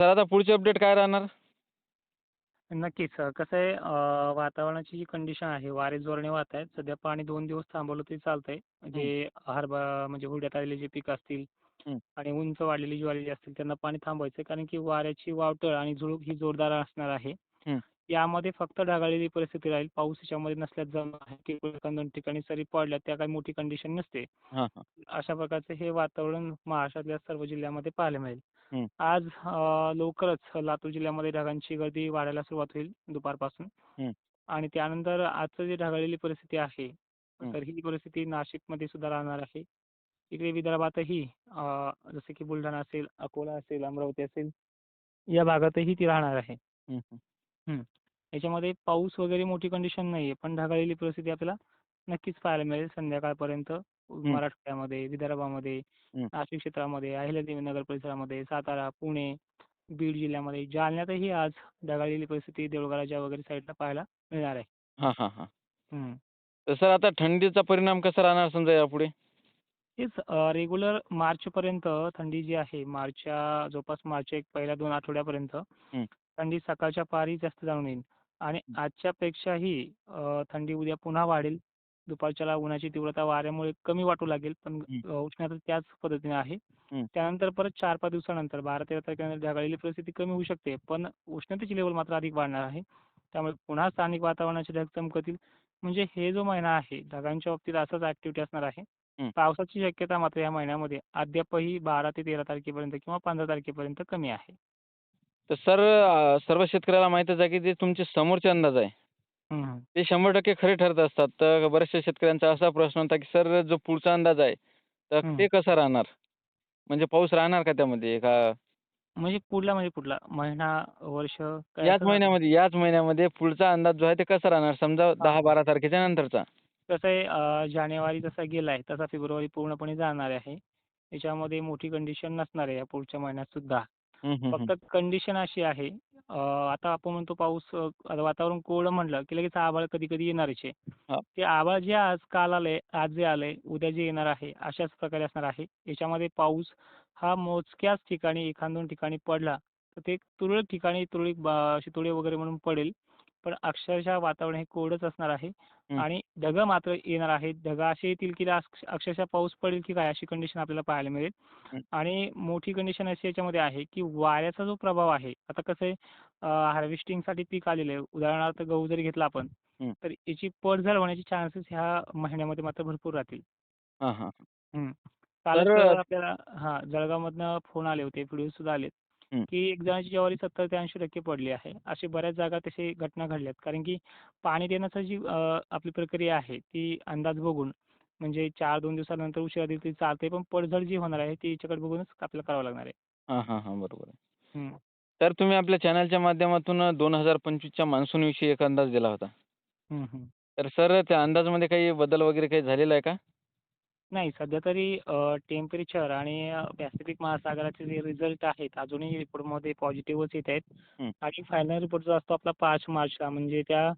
तर आता पुढची अपडेट काय राहणार नक्कीच. अ, कसं आहे वातावरणाची जी कंडिशन आहे, वारे जोराने वाहत आहेत. सध्या पाणी 2 दिवस थांबवलं तरी चालतंय. म्हणजे हरभरा म्हणजे हुरड्यात आलेले जे पीक असतील. आणि उंच वाढलेली ज्वारी जी असतील त्यांना पाणी थांबवायचं कारण की वाऱ्याची वावटळ आणि झुळूक ही जोरदार असणार आहे. यामध्ये फक्त ढगाळलेली परिस्थिती राहील. पाऊस याच्यामध्ये नसल्यास. किरकोळ एखाद-दोन ठिकाणी सरी पडल्या त्या काही मोठी कंडिशन नसते. हां, हां. अशा प्रकारचे हे वातावरण महाराष्ट्रातल्या सर्व जिल्ह्यामध्ये पाहायला मिळेल. आज अ, लवकरच लातूर जिल्ह्यामध्ये ढगांची गर्दी वाढायला सुरुवात होईल दुपारपासून. आणि त्यानंतर आजचं जी ढगाळलेली परिस्थिती आहे. तर ही परिस्थिती नाशिकमध्ये सुद्धा राहणार आहे. इकडे विदर्भातही अ, जसं की बुलढाणा असेल, अकोला असेल, अमरावती असेल, या भागातही ती राहणार आहे. याच्यामध्ये पाऊस वगैरे मोठी कंडिशन नाहीये, पण ढगाळलेली परिस्थिती आपल्याला नक्कीच पाहायला मिळेल संध्याकाळपर्यंत मराठवाड्यामध्ये, विदर्भामध्ये. नाशिक क्षेत्रामध्ये, अहिल्यादेवीनगर परिसरामध्ये, सातारा, पुणे, बीड जिल्ह्यामध्ये, जालन्यातही आज ढगाळलेली परिस्थिती देऊळगाच्या वगैरे साईडला पाहायला मिळणार आहे. हां, हां, हां. हं. तर सर आता थंडीचा परिणाम कसा राहणार समजा यापुढे? तेच रेग्युलर मार्चपर्यंत थंडी जी आहे, मार्चच्या जवळपास मार्चच्या एक पहिल्या 2 आठवड्यापर्यंत हं. थंडी सकाळच्या पारी जास्त जाणून येईल आणि आजच्यापेक्षाही थंडी उद्या पुन्हा वाढेल. दुपारच्याला उन्हाची तीव्रता वाऱ्यामुळे कमी वाटू लागेल, पण उष्णता त्याच पद्धतीने आहे. त्यानंतर परत 4-5 दिवसानंतर 12-13 तारखेनंतर ढगाळलेली परिस्थिती कमी होऊ शकते, पण उष्णतेची लेव्हल मात्र अधिक वाढणार आहे. त्यामुळे पुन्हा स्थानिक वातावरणाचे ढग चमकतील. म्हणजे हे जो महिना आहे, ढगांच्या बाबतीत असंच ॲक्टिव्हिटी असणार आहे. पावसाची शक्यता मात्र या महिन्यामध्ये अद्यापही 12 ते 13 तारखेपर्यंत किंवा 15 तारखेपर्यंत कमी आहे. तर सर सर्व शेतकऱ्याला माहीतच आहे की जे तुमचे समोरचे अंदाज आहे. ते 100% खरे ठरत असतात. तर बऱ्याचशा शेतकऱ्यांचा असा प्रश्न होता की सर जो पुढचा अंदाज आहे, तर. ते कसा राहणार? म्हणजे पाऊस राहणार का त्यामध्ये? का म्हणजे पुढला म्हणजे कुठला? महिना, वर्ष याच? महिन्यामध्ये याच महिन्यामध्ये पुढचा अंदाज जो आहे ते कसा राहणार? समजा हां. 10-12 तारखेच्या नंतरचा. कसं आहे जानेवारी जसा गेलाय तसा फेब्रुवारी पूर्णपणे जाणार आहे. याच्यामध्ये मोठी कंडिशन नसणार आहे या पुढच्या महिन्यात सुद्धा. फक्त कंडिशन अशी आहे आता आपण म्हणतो पाऊस वातावरण कोरडं म्हटलं की लगेच आभाळ कधी-कधी येणारच आहे. हां. ते आभाळ जे आज काल आलंय, आज जे आलंय, उद्या जे येणार आहे, अशाच प्रकारे असणार आहे. याच्यामध्ये पाऊस हा मोजक्याच ठिकाणी 1-2 ठिकाणी पडला, तर ते तुरळक ठिकाणी तुरळक शितोडे वगैरे म्हणून पडेल. पण अक्षरशः वातावरण हे कोरडंच असणार आहे. आणि ढगं मात्र येणार आहेत. ढगं असे येतील की अक्ष अक्षरशः पाऊस पडेल की काय अशी कंडिशन आपल्याला पाहायला मिळेल. आणि मोठी कंडिशन अशी याच्यामध्ये आहे की वाऱ्याचा जो प्रभाव आहे, आता कसं आहे हार्वेस्टिंगसाठी पीक आलेलं आहे. उदाहरणार्थ गहू जरी घेतला आपण. तर याची पडझड होण्याचे चान्सेस ह्या महिन्यामध्ये मात्र भरपूर राहतील. हं. आपल्याला हां, जळगावमधनं फोन आले होते, व्हिडिओसुद्धा आलेत, हं. की एक जणाची ज्वारी 70 ते 80% पडली आहे. अशी बऱ्याच जागा तशी घटना घडल्यात. कारण की पाणी देण्याची जी आपली प्रक्रिया आहे, ती अंदाज बघून म्हणजे 4-2 दिवसानंतर उशिरा दिली तरी चालते, पण पडझड जी होणार आहे, ती याच्याकडे बघूनच आपल्याला करावं लागणार आहे. हां, हां, हां. बरोबर आहे. तर तुम्ही आपल्या चॅनलच्या माध्यमातून 2025च्या मान्सूनविषयी एक अंदाज दिला होता. तर सर त्या अंदाजामध्ये काही बदल वगैरे काही झालेला आहे का? नाही, सध्या तरी टेम्परेचर आणि पॅसिफिक महासागराचे जे रिझल्ट आहेत, अजूनही रिपोर्टमध्ये पॉझिटिव्हच येत आहेत. आणि फायनल रिपोर्ट जो असतो आपला 5 मार्चला म्हणजे त्या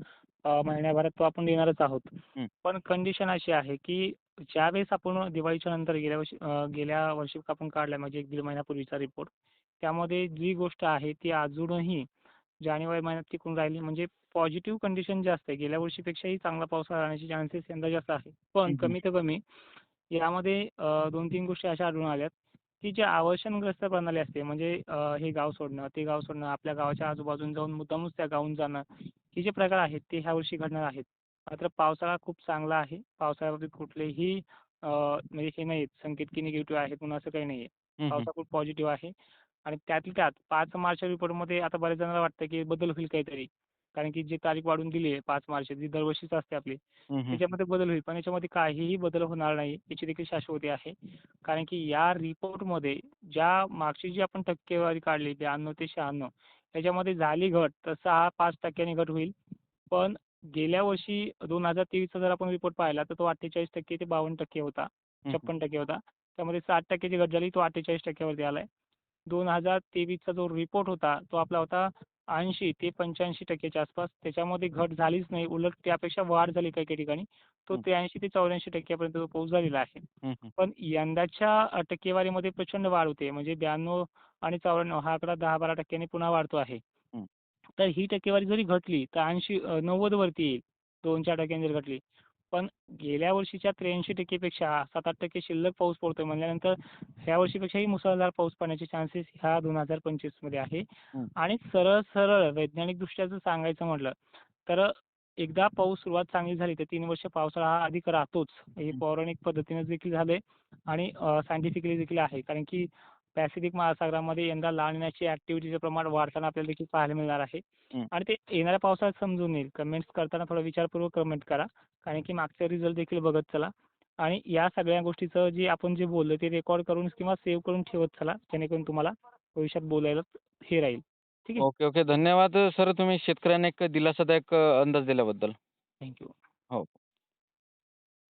महिन्याभरात तो आपण देणारच आहोत. पण कंडिशन अशी आहे की ज्यावेळेस आपण दिवाळीच्या नंतर गेल्या वर्षी गेल्या वर्षी आपण काढला म्हणजे 1 दीड महिन्यापूर्वीचा रिपोर्ट, त्यामध्ये जी गोष्ट आहे ती अजूनही जानेवारी महिन्यात टिकून राहिली. म्हणजे पॉझिटिव्ह कंडिशन जास्त आहे. गेल्या वर्षीपेक्षाही चांगला पावसाळा राहण्याचे चान्सेस यंदा जास्त आहे. पण. कमीत कमी यामध्ये अ, 2-3 गोष्टी अशा आढळून आल्यात, की जी अवर्षणग्रस्त प्रणाली असते म्हणजे हे गाव सोडणं, ते गाव सोडणं, आपल्या गावाच्या आजूबाजूला जाऊन मुद्दामच त्या गावाहून जाणं, हे जे प्रकार आहेत ते ह्यावर्षी घडणार आहेत. मात्र पावसाळा खूप चांगला आहे. पावसाळ्याबाबतीत कुठलेही म्हणजे हे नाहीत संकेत की निगेटिव्ह आहेत म्हणून असं काही नाहीये. हं, हं. पावसाळा खूप पॉझिटिव्ह आहे आणि त्यातल्या त्यात 5 मार्चच्या रिपोर्टमध्ये आता बऱ्याच जणांना वाटतं की बदल होईल काहीतरी. कारण की जी तारीख वाढवून दिली आहे 5 मार्च जी दरवर्षीच असते आपली. त्याच्यामध्ये बदल होईल. पण याच्यामध्ये काहीही बदल होणार नाही याची देखील शाश्वती आहे. कारण की या रिपोर्टमध्ये ज्या मागची जी आपण टक्केवारी काढली 92 ते 96 त्याच्यामध्ये झाली घट तर 6-5% घट होईल. पण गेल्या वर्षी 2023चा जर आपण रिपोर्ट पाहिला तर तो 48% ते 52% होता. हं, हं. 56% होता. त्यामध्ये 60% ची घट झाली तो 48% वरती आलाय. 2023चा जो रिपोर्ट होता तो आपला होता ऐंशी ते पंच्याऐंशी टक्क्याच्या आसपास. त्याच्यामध्ये घट झालीच नाही. उलट त्यापेक्षा वाढ झाली काही काही ठिकाणी. तो. त्र्याऐंशी ते चौऱ्याऐंशी टक्क्यापर्यंत तो पाऊस झालेला आहे. पण यंदाच्या टक्केवारीमध्ये प्रचंड वाढ होते. म्हणजे ब्याण्णव आणि चौऱ्याण्णव हा आकडा दहा बारा टक्क्यांनी पुन्हा वाढतो आहे. तर ही टक्केवारी जरी घटली तर ऐंशी नव्वद वरती येईल. दोन चार टक्क्यांनी जर घटली पण गेल्या वर्षीच्या त्र्याऐंशी टक्केपेक्षा सात आठ टक्के शिल्लक पाऊस पडतोय म्हणल्यानंतर ह्या वर्षीपेक्षाही मुसळधार पाऊस पडण्याचे चान्सेस ह्या दोन हजार पंचवीसमध्ये आहे हं. आणि सरळ सरळ वैज्ञानिकदृष्ट्या जर सांगायचं म्हटलं तर एकदा पाऊस सुरुवात चांगली झाली तर तीन वर्ष पावसाळा हा अधिक राहतोच हे हं. पौराणिक पद्धतीने देखील झालंय आणि सायंटिफिकली देखील आहे कारण की पॅसिफिक महासागरामध्ये यंदा लानिनाची ऍक्टिव्हिटीचं प्रमाण वाढताना आपल्याला देखील पाहायला मिळणार आहे. आणि ते येणाऱ्या पावसाळ्यात समजून येईल. कमेंट्स करताना थोडा विचारपूर्वक कमेंट करा. कारण की मागचे रिझल्ट देखील बघत चला. आणि या सगळ्या गोष्टीचं जे आपण जे बोललो ते रेकॉर्ड करून किंवा सेव्ह करून ठेवत चला. जेणेकरून तुम्हाला भविष्यात बोलायला हे राहील. ठीक आहे? Okay okay. धन्यवाद सर. तुम्ही शेतकऱ्यांना एक दिलासादायक अंदाज दिल्याबद्दल. थँक्यू हो.